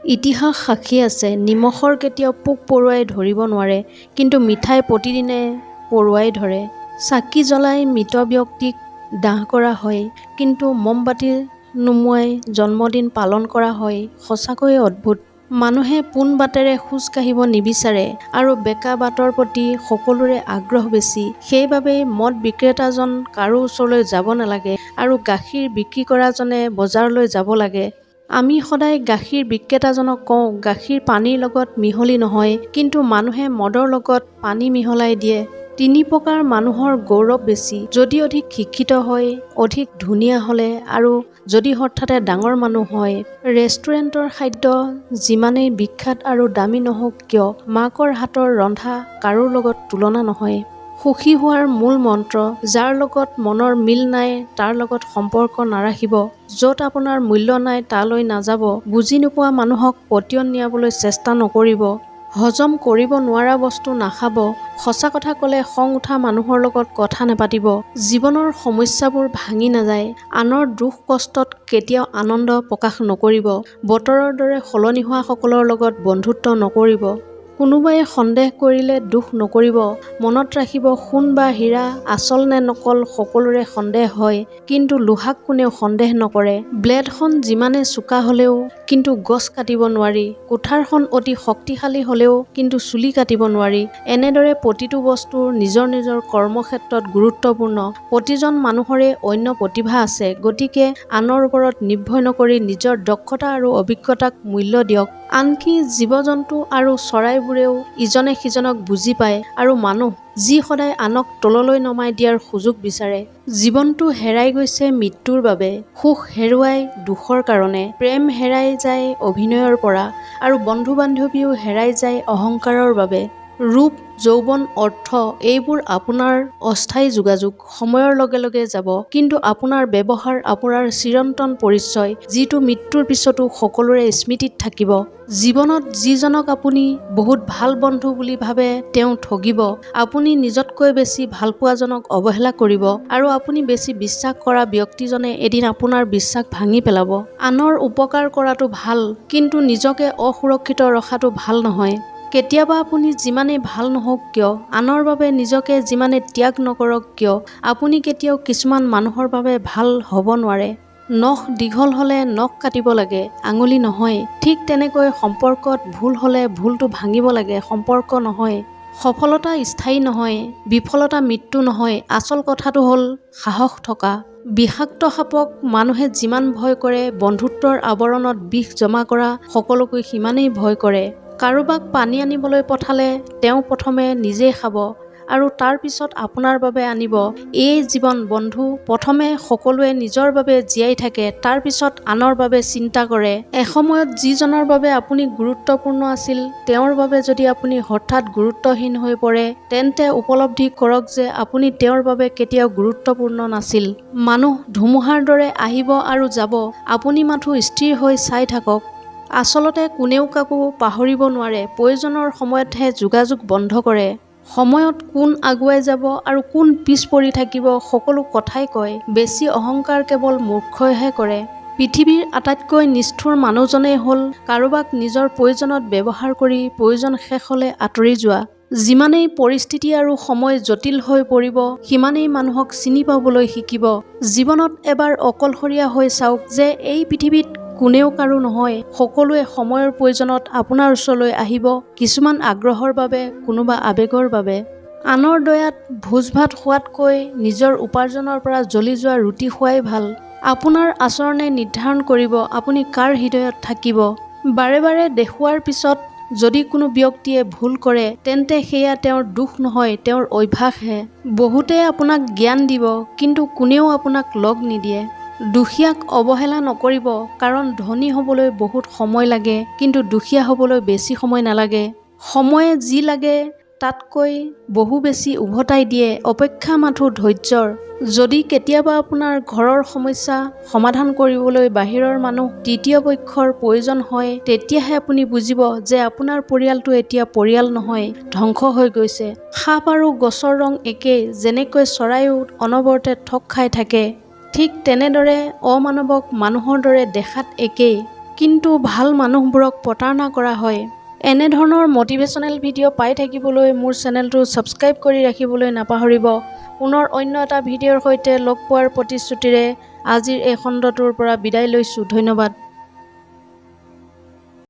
ইতিহাস সাক্ষী আছে। নিমখৰ কেতিয়াও পোক পৰুৱাই ধৰিব নোৱাৰে কিন্তু মিঠাই প্ৰতিদিনে পৰুৱাই ধৰে। চাকি জ্বলাই মৃত ব্যক্তিক দাহ কৰা হয় কিন্তু মমবাতি নুমুৱাই জন্মদিন পালন কৰা হয়। সঁচাকৈয়ে অদ্ভুত। মানুহে পোন বাটেৰে খোজ কাঢ়িব নিবিচাৰে আৰু বেকা বাটৰ প্ৰতি সকলোৰে আগ্ৰহ বেছি। সেইবাবেই মদ বিক্ৰেতাজন কাৰো ওচৰলৈ যাব নালাগে আৰু গাখীৰ বিক্ৰী কৰাজনে বজাৰলৈ যাব লাগে। আমি সদায় গাখীৰ বিক্ৰেতাজনক কওঁ গাখীৰ পানীৰ লগত মিহলি নহয় কিন্তু মানুহে মদৰ লগত পানী মিহলাই দিয়ে। তিনি প্ৰকাৰ মানুহৰ গৌৰৱ বেছি। যদি অধিক শিক্ষিত হয় অধিক ধুনীয়া হ'লে আৰু যদি হঠাতে ডাঙৰ মানুহ হয় ৰেষ্টুৰেণ্টৰ খাদ্য যিমানেই বিখ্যাত আৰু দামী নহওক কিয় মাকৰ হাতৰ ৰন্ধা কাৰো লগত তুলনা নহয়। সুখী হোৱাৰ মূল মন্ত্ৰ যাৰ লগত মনৰ মিল নাই তাৰ লগত সম্পৰ্ক নাৰাখিব য'ত আপোনাৰ মূল্য নাই তালৈ নাযাব বুজি নোপোৱা মানুহক পতিয়ন নিয়াবলৈ চেষ্টা নকৰিব হজম কৰিব নোৱাৰা বস্তু নাখাব সঁচা কথা ক'লে খং উঠা মানুহৰ লগত কথা নাপাতিব জীৱনৰ সমস্যাবোৰ ভাঙি নাযায় আনৰ দুখ কষ্টত কেতিয়াও আনন্দ প্ৰকাশ নকৰিব বতৰৰ দৰে সলনি হোৱা সকলৰ লগত বন্ধুত্ব নকৰিব। কোনোবাই সন্দেহ কৰিলে দুখ নকৰিব মনত ৰাখিব সোণ বা হীৰা আচল নে নকল সকলোৰে সন্দেহ হয় কিন্তু লোহাক কোনেও সন্দেহ নকৰে। ব্লেডখন যিমানে চোকা হ'লেও কিন্তু গছ কাটিব নোৱাৰি কুঠাৰখন অতি শক্তিশালী হ'লেও কিন্তু চুলি কাটিব নোৱাৰি। এনেদৰে প্ৰতিটো বস্তুৰ নিজৰ নিজৰ কৰ্মক্ষেত্ৰত গুৰুত্বপূৰ্ণ। প্ৰতিজন মানুহৰে অন্য প্ৰতিভা আছে গতিকে আনৰ ওপৰত নিৰ্ভৰ নকৰি নিজৰ দক্ষতা আৰু অভিজ্ঞতাক মূল্য দিয়ক। আনকি জীৱ জন্তু আৰু চৰাইবোৰেও ইজনে সিজনক বুজি পায় আৰু মানুহ যি সদায় আনক তললৈ নমাই দিয়াৰ সুযোগ বিচাৰে জীৱনটো হেৰাই গৈছে মৃত্যুৰ বাবে। সুখ হেৰুৱাই দুখৰ কাৰণে। প্ৰেম হেৰাই যায় অভিনয়ৰ পৰা আৰু বন্ধু বান্ধৱীও হেৰাই যায় অহংকাৰৰ বাবে। ৰূপ যৌৱন অৰ্থ এইবোৰ আপোনাৰ অস্থায়ী যোগাযোগ সময়ৰ লগে লগে যাব। কিন্তু আপোনাৰ ব্যৱহাৰ আপোনাৰ চিৰন্তন পৰিচয় যিটো মৃত্যুৰ পিছতো সকলোৰে স্মৃতিত থাকিব। জীৱনত যিজনক আপুনি বহুত ভাল বন্ধু বুলি ভাবে তেওঁ ঠগিব। আপুনি নিজতকৈ বেছি ভালপোৱাজনক অৱহেলা কৰিব। আৰু আপুনি বেছি বিশ্বাস কৰা ব্যক্তিজনে এদিন আপোনাৰ বিশ্বাস ভাঙি পেলাব। আনৰ উপকাৰ কৰাটো ভাল কিন্তু নিজকে অসুৰক্ষিত ৰখাটো ভাল নহয়। কেতিয়াবা আপুনি যিমানেই ভাল নহওক কিয় আনৰ বাবে নিজকে যিমানে ত্যাগ নকৰক কিয় আপুনি কেতিয়াও কিছুমান মানুহৰ বাবে ভাল হ'ব নোৱাৰে। নখ দীঘল হ'লে নখ কাটিব লাগে আঙুলি নহয়। ঠিক তেনেকৈ সম্পৰ্কত ভুল হ'লে ভুলটো ভাঙিব লাগে সম্পৰ্ক নহয়। সফলতা স্থায়ী নহয় বিফলতা মৃত্যু নহয়। আচল কথাটো হ'ল সাহস থকা। বিষাক্ত সাপক মানুহে যিমান ভয় কৰে বন্ধুত্বৰ আৱৰণত বিষ জমা কৰা সকলোকৈ সিমানেই ভয় কৰে। কাৰোবাক পানী আনিবলৈ পঠালে তেওঁ প্ৰথমে নিজেই খাব আৰু তাৰ পিছত আপোনাৰ বাবে আনিব। এই জীৱন বন্ধু প্ৰথমে সকলোৱে নিজৰ বাবে জীয়াই থাকে তাৰ পিছত আনৰ বাবে চিন্তা কৰে। এসময়ত যিজনৰ বাবে আপুনি গুৰুত্বপূৰ্ণ আছিল তেওঁৰ বাবে যদি আপুনি হঠাৎ গুৰুত্বহীন হৈ পৰে তেন্তে উপলব্ধি কৰক যে আপুনি তেওঁৰ বাবে কেতিয়াও গুৰুত্বপূৰ্ণ নাছিল। মানুহ ধুমুহাৰ দৰে আহিব আৰু যাব। আপুনি মাথো স্থিৰ হৈ চাই থাকক। আচলতে কোনেও কাকো পাহৰিব নোৱাৰে প্ৰয়োজনৰ সময়তহে যোগাযোগ বন্ধ কৰে। সময়ত কোন আগুৱাই যাব আৰু কোন পিছ পৰি থাকিব সকলো কথাই কয়। বেছি অহংকাৰ কেৱল মূৰ্খইহে কৰে। পৃথিৱীৰ আটাইতকৈ নিষ্ঠুৰ মানুহজনেই হ'ল কাৰোবাক নিজৰ প্ৰয়োজনত ব্যৱহাৰ কৰি প্ৰয়োজন শেষ হ'লে আঁতৰি যোৱা। যিমানেই পৰিস্থিতি আৰু সময় জটিল হৈ পৰিব সিমানেই মানুহক চিনি পাবলৈ শিকিব। জীৱনত এবাৰ অকলশৰীয়া হৈ চাওক যে এই পৃথিৱীত কোনেও কাৰো নহয় সকলোৱে সময়ৰ প্ৰয়োজনত আপোনাৰ ওচৰলৈ আহিব কিছুমান আগ্ৰহৰ বাবে কোনোবা আৱেগৰ বাবে। আনৰ দয়াত ভোজ ভাত খোৱাতকৈ নিজৰ উপাৰ্জনৰ পৰা জ্বলি যোৱা ৰুটি খোৱাই ভাল। আপোনাৰ আচৰণে নিৰ্ধাৰণ কৰিব আপুনি কাৰ হৃদয়ত থাকিব। বাৰে বাৰে দেখুওৱাৰ পিছত যদি কোনো ব্যক্তিয়ে ভুল কৰে তেন্তে সেয়া তেওঁৰ দুখ নহয় তেওঁৰ অভ্যাসহে। বহুতে আপোনাক জ্ঞান দিব কিন্তু কোনেও আপোনাক লগ নিদিয়ে। দুখীয়াক অৱহেলা নকৰিব কাৰণ ধনী হ'বলৈ বহুত সময় লাগে কিন্তু দুখীয়া হ'বলৈ বেছি সময় নালাগে। সময়ে যি লাগে তাতকৈ বহু বেছি উভতাই দিয়ে অপেক্ষা মাথো ধৈৰ্যৰ যদি কেতিয়াবা আপোনাৰ ঘৰৰ সমস্যা সমাধান কৰিবলৈ বাহিৰৰ মানুহ তৃতীয় পক্ষৰ প্ৰয়োজন হয় তেতিয়াহে আপুনি বুজিব যে আপোনাৰ পৰিয়ালটো এতিয়া পৰিয়াল নহয় ধ্বংস হৈ গৈছে। সাপ আৰু গছৰ ৰং একেই যেনেকৈ চৰাইও অনবৰতে ঠগ খাই থাকে। ঠিক তেনেদৰে অমানৱক মানুহৰ দৰে দেখাত একেই কিন্তু ভাল মানুহবোৰক প্ৰতাৰণা কৰা হয়। এনেধৰণৰ মটিভেশ্যনেল ভিডিঅ' পাই থাকিবলৈ মোৰ চেনেলটো ছাবস্ক্ৰাইব কৰি ৰাখিবলৈ নাপাহৰিব। পুনৰ অন্য এটা ভিডিঅ'ৰ সৈতে লগ পোৱাৰ প্ৰতিশ্ৰুতিৰে আজিৰ এই খণ্ডটোৰ পৰা বিদায় লৈছোঁ। ধন্যবাদ।